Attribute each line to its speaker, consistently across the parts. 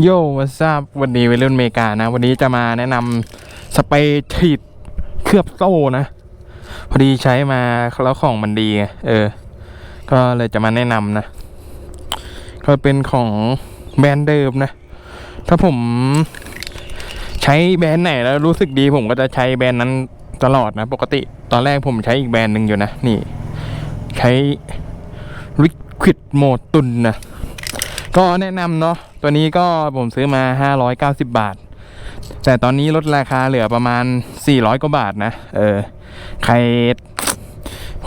Speaker 1: โย่วัสบวันนี้วัยรุ่นอเมริกานะ วันนี้จะมาแนะนำสเปรย์ฉีดเคลือบโซ่นะ พอดีใช้มาแล้วของมันดี เออ ก็เลยจะมาแนะนำนะ ก็เป็นของแบรนด์เดิมนะ ถ้าผมใช้แบรนด์ไหนแล้วรู้สึกดีผมก็จะใช้แบรนด์นั้นตลอดนะ ปกติตอนแรกผมใช้อีกแบรนด์หนึ่งอยู่นะ นี่ ใช้ Liquid m o ตุนนะ ก็แนะนำเนาะตัวนี้ก็ผมซื้อมา 590 บาท แต่ตอนนี้ลดราคาเหลือประมาณ 400 กว่าบาทนะ เออ ใคร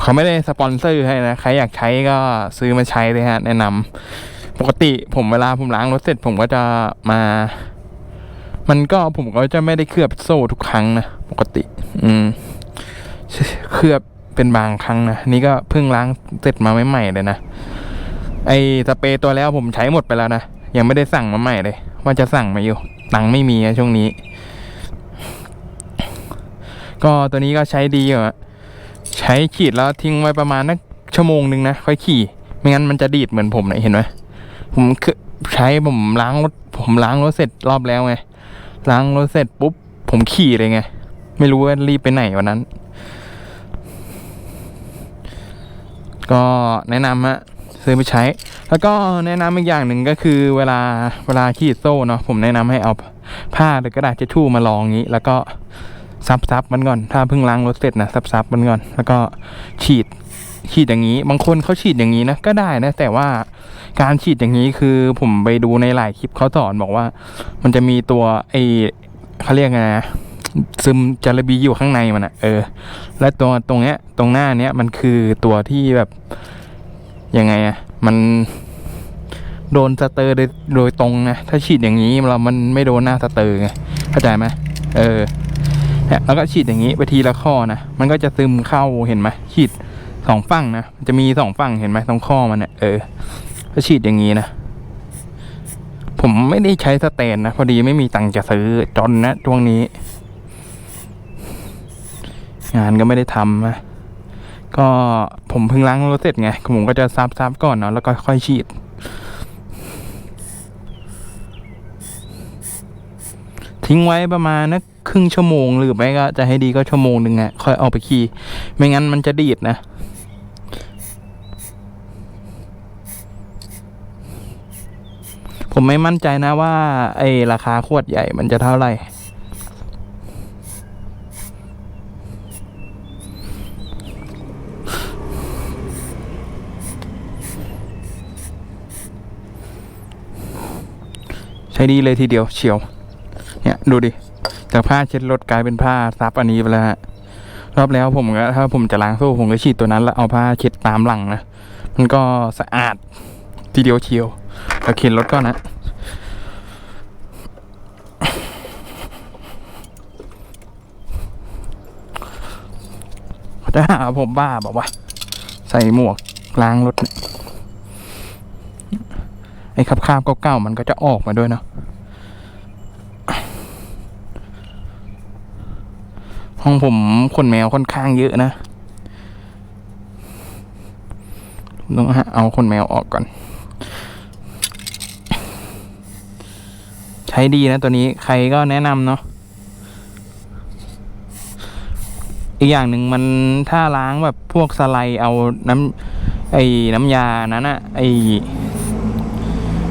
Speaker 1: เขาไม่ได้สปอนเซอร์ให้นะ ใครอยากใช้ก็ซื้อมาใช้เลยฮะ แนะนำปกติผมเวลาผมล้างรถเสร็จผมก็จะมา มันก็ผมก็จะไม่ได้เคลือบโซ่ทุกครั้งนะ ปกติ อืม เคลือบเป็นบางครั้งนะ นี่ก็เพิ่งล้างเสร็จมาใหม่ๆเลยนะ ไอสเปรย์ตัวแล้วผมใช้หมดไปแล้วนะ ยังไม่ได้สั่งมาใหม่เลย ว่าจะสั่งมาอยู่ตังค์ไม่มีอะช่วงนี้ ก็ตัวนี้ก็ใช้ดีอยู่อะใช้ขีดแล้วทิ้งไว้ประมาณนักชั่วโมงหนึ่งนะ ค่อยขี่ ไม่งั้นมันจะดีดเหมือนผมนะเห็นไหมผมคือใช้ผมล้างรถผมล้างรถเสร็จรอบแล้วไงล้างรถเสร็จปุ๊บ ผมขี่เลยไง ไม่รู้ว่ารีบไปไหนวันนั้น ก็แนะนำฮะ ซื้อไปใช้ แล้วก็แนะนำอีกอย่างหนึ่งก็คือเวลาเวลาขีดโซ่เนาะผมแนะนำให้เอาผ้าหรือกระดาษเช็ดชู่มาลองงี้ แล้วก็ซับซับมันก่อน ถ้าเพิ่งล้างรถเสร็จนะซับซับมันก่อน แล้วก็ฉีดฉีดอย่างนี้ บางคนเขาฉีดอย่างนี้นะก็ได้นะ แต่ว่าการฉีดอย่างนี้คือผมไปดูในหลายคลิปเขาสอนบอกว่า มันจะมีตัวไอเขาเรียกไงนะซึมจาระบีอยู่ข้างในมันอะเออ และตัวตรงเนี้ยตรงหน้าเนี้ยมันคือตัวที่แบบ ยังไงอะมันโดนสเตอร์โดยตรงนะถ้าฉีดอย่างนี้เรามันไม่โดนหน้าสเตอร์ไงเข้าใจไหมเออเนี่ยแล้วก็ฉีดอย่างนี้ไปทีละข้อนะมันก็จะซึมเข้าเห็นไหมฉีดสองฝั่งนะจะมีสองฝั่งเห็นไหมตรงข้อมันเนี่ยเออถ้าฉีดอย่างนี้นะผมไม่ได้ใช้สแตนนะพอดีไม่มีตังค์จะซื้อจนนะช่วงนี้ งานก็ไม่ได้ทำนะ ก็ผมเพิ่งล้างรถเสร็จไงผมก็จะซับซับก่อนเนาะแล้วก็ค่อยฉีด ทิ้งไว้ประมาณนักครึ่งชั่วโมงหรือไม่ก็จะให้ดีก็ชั่วโมงหนึ่งอะค่อยเอาไปขี่ ไม่งั้นมันจะดีดนะผมไม่มั่นใจนะว่าไอราคาขวดใหญ่มันจะเท่าไหร่ ใช้ดีเลยทีเดียวเฉียว เนี่ยดูดิ จากผ้าเช็ดรถกลายเป็นผ้าซับอันนี้ไปแล้วฮะ รอบแล้วผมก็ถ้าผมจะล้างโซ่ผมก็ฉีดตัวนั้น แล้วเอาผ้าเช็ดตามหลังนะ มันก็สะอาดทีเดียวเชียวแล้วเข็นรถก่อนนะเขาจะหาผมบ้าบอกว่า ใส่หมวกล้างรถไอ้คราบๆเก่าๆมันก็จะออกมาด้วยเนาะ ห้องผมขนแมวค่อนข้างเยอะนะต้องเอาขนแมวออกก่อน ใช้ดีนะตัวนี้ใครก็แนะนำเนาะอีกอย่างหนึ่งมันถ้าล้างแบบพวกสไลด์เอาน้ำไอ้น้ำยานั้นอะไอ้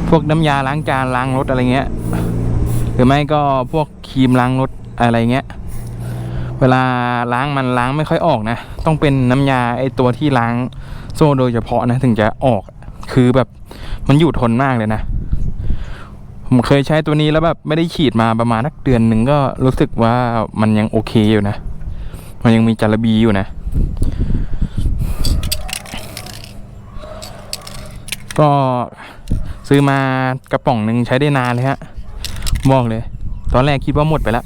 Speaker 1: พวกน้ำยาล้างจานล้างรถอะไรเงี้ย หรือไม่ก็พวกครีมล้างรถอะไรเงี้ย เวลาล้างมันล้างไม่ค่อยออกนะ ต้องเป็นน้ำยาไอตัวที่ล้างโซ่โดยเฉพาะนะถึงจะออก คือแบบมันอยู่ทนมากเลยนะ ผมเคยใช้ตัวนี้แล้วแบบไม่ได้ฉีดมาประมาณนักเดือนหนึ่งก็รู้สึกว่ามันยังโอเคอยู่นะ มันยังมีจารบีอยู่นะ ก็ซื้อมากระป๋องหนึ่งใช้ได้นานเลยฮะบอกเลย ตอนแรกคิดว่าหมดไปแล้ว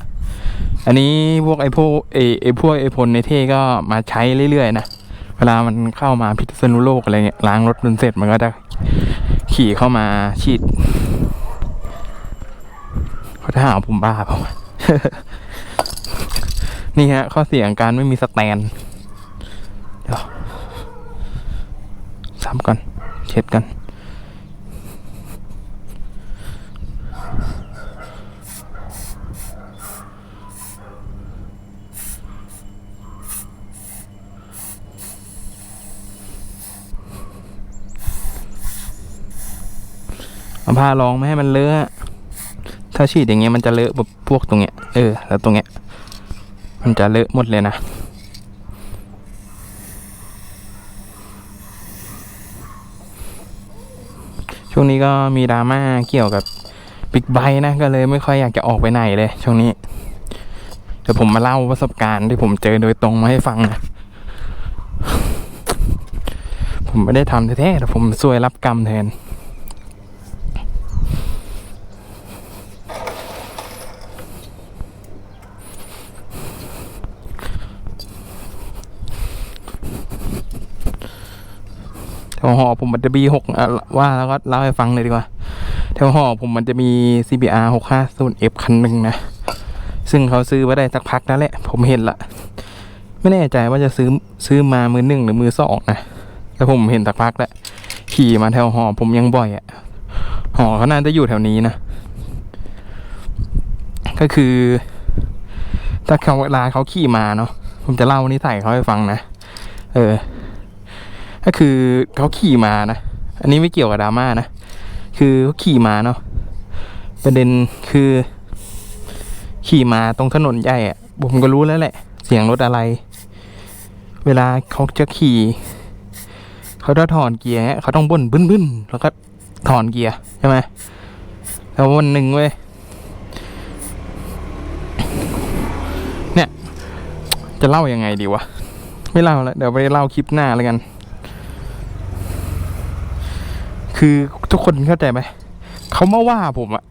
Speaker 1: อันนี้พวกไอพวกไอไอพวกไอพลในเท่ก็มาใช้เรื่อยๆนะเวลามันเข้ามาพิษณุโลกอะไรเงี้ยล้างรถจนเสร็จมันก็จะขี่เข้ามาฉีดเขาจะหาผมบ้าเปล่านี่ฮะ ข้อเสียงการไม่มีสแตนเดี๋ยวซ้ำก่อนเช็ดกัน เอาผ้ารองไม่ให้มันเลอะถ้าฉีดอย่างเงี้ยมันจะเลอะแบบพวกตรงเนี้ยเออแล้วตรงเนี้ยมันจะเลอะหมดเลยนะช่วงนี้ก็มีดราม่าเกี่ยวกับบิ๊กไบค์นะก็เลยไม่ค่อยอยากจะออกไปไหนเลย ช่วงนี้เดี๋ยวผมมาเล่าประสบการณ์ที่ผมเจอโดยตรงมาให้ฟังนะผมไม่ได้ทำแท้ๆแต่ผมซวยรับกรรมแทน แถวหอผมมันจะมีหกว่าแล้วก็เล่าให้ฟังเลยดีกว่า แถวหอผมมันจะมี CBR 650 F คันหนึ่งนะ ซึ่งเขาซื้อไว้ได้สักพักแล้วแหละ ผมเห็นละ ไม่แน่ใจว่าจะซื้อซื้อมามือหนึ่งหรือมือสองนะ แต่ผมเห็นสักพักแล้ว ขี่มาแถวหอผมยังบ่อยอะ่ะ หอเขาน่าจะอยู่แถวนี้นะ ก็คือ ถ้าเขาเวลาเขาขี่มาเนาะ ผมจะเล่านิสัยเขาให้ฟังนะ เออ ก็คือเขาขี่มานะ อันนี้ไม่เกี่ยวกับดราม่านะ คือเขาขี่มาเนาะ ประเด็นคือ ขี่มาตรงถนนใหญ่อะผมก็รู้แล้วแหละ เสียงรถอะไร เวลาเขาจะขี่ เขาจะถอนเกียร์เขาต้องบ่นบึ้นบึ้นแล้วก็ถอนเกียร์ใช่ไหมแล้ววันหนึ่งเว้ย เนี่ย จะเล่ายังไงดีวะ ไม่เล่าแล้ว เดี๋ยวไปเล่าคลิปหน้าแล้วกัน คือทุกคนเข้าใจไหมเขามาว่าผมอะ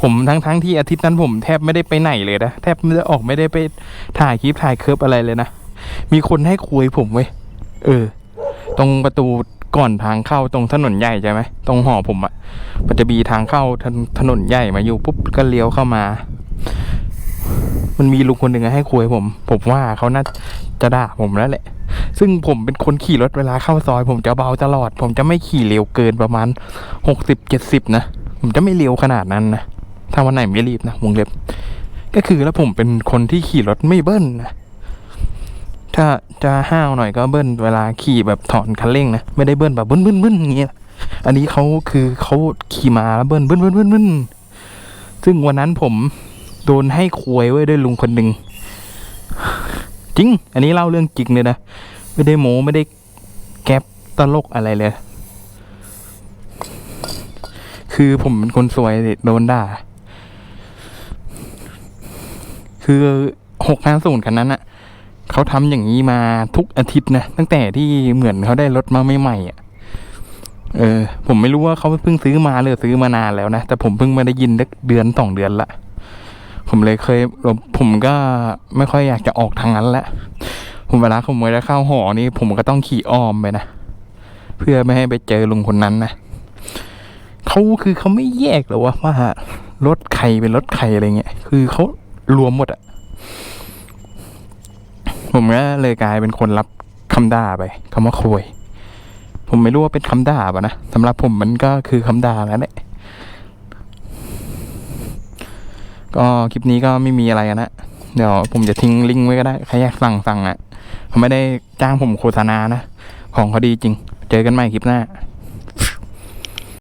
Speaker 1: ผมทั้งทั้งที่อาทิตย์นั้นผมแทบไม่ได้ไปไหนเลยนะแทบไม่ได้ออกไม่ได้ไปถ่ายคลิปถ่ายเคิร์ฟอะไรเลยนะมีคนให้คุยผมเว้ยเออ ตรงประตูก่อนทางเข้าตรงถนนใหญ่ใช่ไหมตรงหอผมอะมันจะมีทางเข้าถนถนนใหญ่มาอยู่ปุ๊บก็เลี้ยวเข้ามา มันมีลุงคนหนึ่งให้คุยผม ผมว่าเขาน่าจะด่าผมแล้วแหละ ซึ่งผมเป็นคนขี่รถเวลาเข้าซอย ผมจะเบาตลอด ผมจะไม่ขี่เร็วเกินประมาณหกสิบเจ็ดสิบนะ ผมจะไม่เร็วขนาดนั้นนะ ถ้าวันไหนไม่รีบนะวงเล็บ ก็คือแล้วผมเป็นคนที่ขี่รถไม่เบิ้ลนะถ้าจะห้าวหน่อยก็เบิ้ลเวลาขี่แบบถอนคันเร่งนะไม่ได้เบิ้ลแบบเบิ้ลเบิ้ลเบิ้ลอย่างเงี้ยอันนี้เขาคือเขาขี่มาแล้วเบิ้ลเบิ้ลเบิ้ลเบิ้ลเบิ้ลซึ่งวันนั้นผมโดนให้ควยไว้ด้วยลุงคนหนึ่งจริง อันนี้เล่าเรื่องจริงเลยนะ ไม่ได้โม้ไม่ได้แก๊ปตลกอะไรเลย คือผมเป็นคนสวยโดนด่า คือหกห้าศูนย์คันนั้นอะเขาทำอย่างนี้มาทุกอาทิตย์นะ ตั้งแต่ที่เหมือนเขาได้รถมาใหม่ๆอะเออ ผมไม่รู้ว่าเขาเพิ่งซื้อมาหรือซื้อมานานแล้วนะ แต่ผมเพิ่งมาได้ยินเดือนสองเดือนละ ผมเลยเคย ผมก็ไม่ค่อยอยากจะออกทางนั้นแหละ ผมเวลาผมเวลาเข้าหอนี่ผมก็ต้องขี่อ้อมไปนะ เพื่อไม่ให้ไปเจอลุงคนนั้นนะเขาคือเขาไม่แยกหรอวะว่ารถใครเป็นรถใครอะไรเงี้ยคือเขารวมหมดอะผมก็เลยกลายเป็นคนรับคำด่าไปคำว่าโคยผมไม่รู้ว่าเป็นคำด่าป่ะนะสำหรับผมมันก็คือคำด่าแล้วแหละก็คลิปนี้ก็ไม่มีอะไรนะ เดี๋ยวผมจะทิ้งลิงก์ไว้ก็ได้ใครอยากสั่งสั่งอะเขาไม่ได้จ้างผมโฆษณานะ ของเขาดีจริง เจอกันใหม่คลิปหน้า